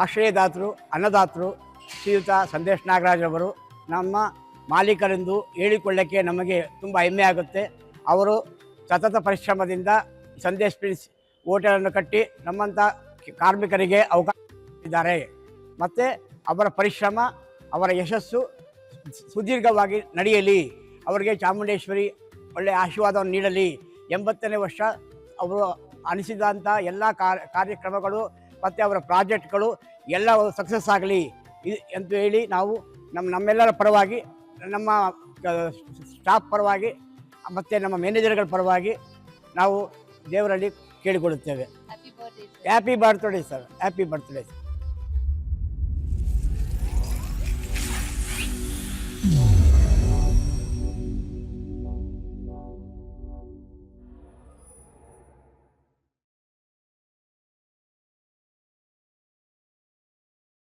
ಆಶ್ರಯದಾತರು ಅನ್ನದಾತರು ಶ್ರೀಯುತ ಸಂದೇಶ್ ನಾಗರಾಜ್ ಅವರು ನಮ್ಮ ಮಾಲೀಕರೆಂದು ಹೇಳಿಕೊಳ್ಳಕ್ಕೆ ನಮಗೆ ತುಂಬ ಹೆಮ್ಮೆ ಆಗುತ್ತೆ. ಅವರು ಸತತ ಪರಿಶ್ರಮದಿಂದ ಸಂದೇಶ್ ಪ್ರಿನ್ಸ್ ಹೋಟೆಲನ್ನು ಕಟ್ಟಿ ನಮ್ಮಂಥ ಕಾರ್ಮಿಕರಿಗೆ ಅವಕಾಶ ಇದ್ದಾರೆ ಮತ್ತು ಅವರ ಪರಿಶ್ರಮ, ಅವರ ಯಶಸ್ಸು ಸುದೀರ್ಘವಾಗಿ ನಡೆಯಲಿ, ಅವರಿಗೆ ಚಾಮುಂಡೇಶ್ವರಿ ಒಳ್ಳೆಯ ಆಶೀರ್ವಾದವನ್ನು ನೀಡಲಿ ಎಂಬತ್ತನೇ ವರ್ಷ ಅವರು ಅನಿಸಿದಂಥ ಎಲ್ಲ ಕಾರ್ಯಕ್ರಮಗಳು ಮತ್ತು ಅವರ ಪ್ರಾಜೆಕ್ಟ್ಗಳು ಎಲ್ಲ ಸಕ್ಸಸ್ ಆಗಲಿ ಅಂತ ಹೇಳಿ ನಾವು ನಮ್ಮ ನಮ್ಮೆಲ್ಲರ ಪರವಾಗಿ ನಮ್ಮ ಸ್ಟಾಫ್ ಪರವಾಗಿ ಮತ್ತು ನಮ್ಮ ಮ್ಯಾನೇಜರ್ಗಳ ಪರವಾಗಿ ನಾವು ದೇವರಲ್ಲಿ ಕೇಳಿಕೊಳ್ಳುತ್ತೇವೆ. Happy birthday sir happy birthday